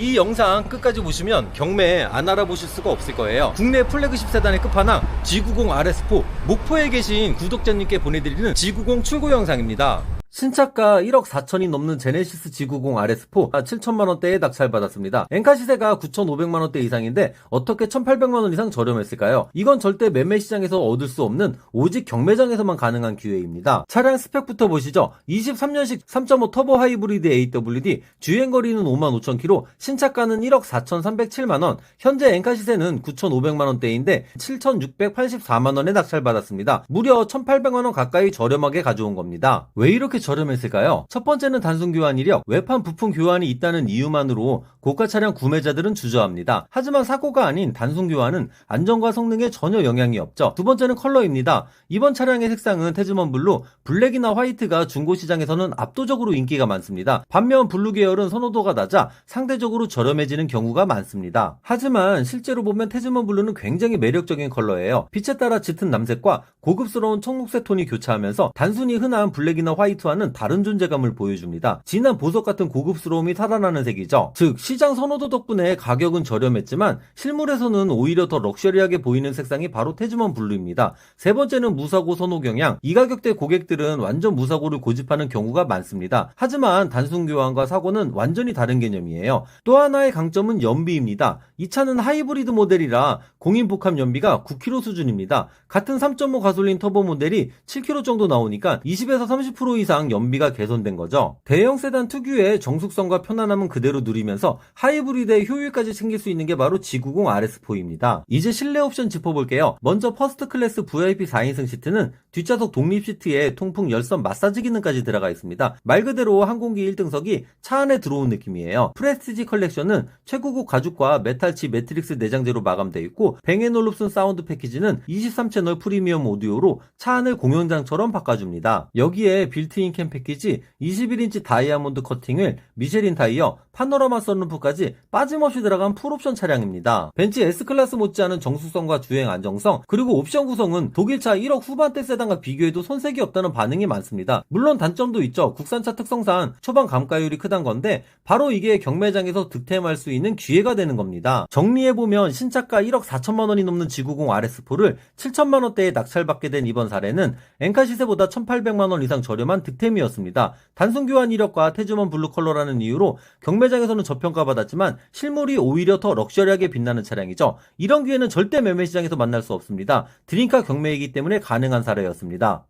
이 영상 끝까지 보시면 경매 안 알아보실 수가 없을 거예요. 국내 플래그십 세단의 끝판왕 G90 RS4 목포에 계신 구독자님께 보내드리는 G90 출고 영상입니다. 신차가 1억 4천이 넘는 제네시스 G90 RS4 7천만원대에 낙찰받았습니다. 엔카 시세가 9,500만원대 이상인데 어떻게 1,800만원 이상 저렴했을까요? 이건 절대 매매 시장에서 얻을 수 없는 오직 경매장에서만 가능한 기회입니다. 차량 스펙부터 보시죠. 23년식 3.5 터보 하이브리드 AWD 주행거리는 55,000km 신차가는 1억 4,307만원 현재 엔카 시세는 9,500만원대인데 7,684만원에 낙찰받았습니다. 무려 1,800만원 가까이 저렴하게 가져온 겁니다. 왜 이렇게 저렴했을까요? 첫 번째는 단순 교환 이력, 외판 부품 교환이 있다는 이유만으로 고가 차량 구매자들은 주저합니다. 하지만 사고가 아닌 단순 교환은 안전과 성능에 전혀 영향이 없죠. 두 번째는 컬러입니다. 이번 차량의 색상은 태즈먼 블루, 블랙이나 화이트가 중고 시장에서는 압도적으로 인기가 많습니다. 반면 블루 계열은 선호도가 낮아 상대적으로 저렴해지는 경우가 많습니다. 하지만 실제로 보면 태즈먼 블루는 굉장히 매력적인 컬러예요. 빛에 따라 짙은 남색과 고급스러운 청록색 톤이 교차하면서 단순히 흔한 블랙이나 화이트 와는 다른 존재감을 보여줍니다. 진한 보석 같은 고급스러움이 살아나는 색이죠. 즉 시장 선호도 덕분에 가격은 저렴했지만 실물에서는 오히려 더 럭셔리하게 보이는 색상이 바로 태즈먼 블루입니다. 세 번째는 무사고 선호 경향. 이 가격대 고객들은 완전 무사고를 고집하는 경우가 많습니다. 하지만 단순 교환과 사고는 완전히 다른 개념이에요. 또 하나의 강점은 연비입니다. 이 차는 하이브리드 모델이라 공인 복합 연비가 9km 수준입니다. 같은 3.5 가솔린 터보 모델이 7km 정도 나오니까 20에서 30% 이상 연비가 개선된 거죠. 대형 세단 특유의 정숙성과 편안함은 그대로 누리면서 하이브리드의 효율까지 챙길 수 있는 게 바로 G90 RS4입니다. 이제 실내 옵션 짚어볼게요. 먼저 퍼스트 클래스 VIP 4인승 시트는 뒷좌석 독립 시트에 통풍 열선 마사지 기능까지 들어가 있습니다. 말 그대로 항공기 1등석이 차 안에 들어온 느낌이에요. 프레스티지 컬렉션은 최고급 가죽과 메탈치 매트릭스 내장재로 마감되어 있고 뱅앤올룹슨 사운드 패키지는 23채널 프리미엄 오디오로 차 안을 공연장처럼 바꿔줍니다. 여기에 빌트인 캠 패키지 21인치 다이아몬드 커팅을 미쉐린 타이어, 파노라마 썬루프까지 빠짐없이 들어간 풀옵션 차량입니다. 벤츠 S클래스 못지않은 정수성과 주행 안정성, 그리고 옵션 구성은 독일차 1억 후반대 세단과 비교해도 손색이 없다는 반응이 많습니다. 물론 단점도 있죠. 국산차 특성상 초반 감가율이 크단 건데 바로 이게 경매장에서 득템할 수 있는 기회가 되는 겁니다. 정리해보면 신차가 1억 4천만 원이 넘는 G90 RS4를 7천만 원대에 낙찰받게 된 이번 사례는 엔카 시세보다 1,800만 원 이상 저렴한 득 템이었습니다. 단순 교환 이력과 태즈먼 블루 컬러라는 이유로 경매장에서는 저평가받았지만 실물이 오히려 더 럭셔리하게 빛나는 차량이죠. 이런 기회는 절대 매매 시장에서 만날 수 없습니다. 드림카 경매이기 때문에 가능한 사례였습니다.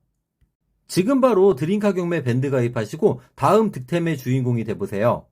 지금 바로 드림카 경매 밴드 가입하시고 다음 득템의 주인공이 돼보세요.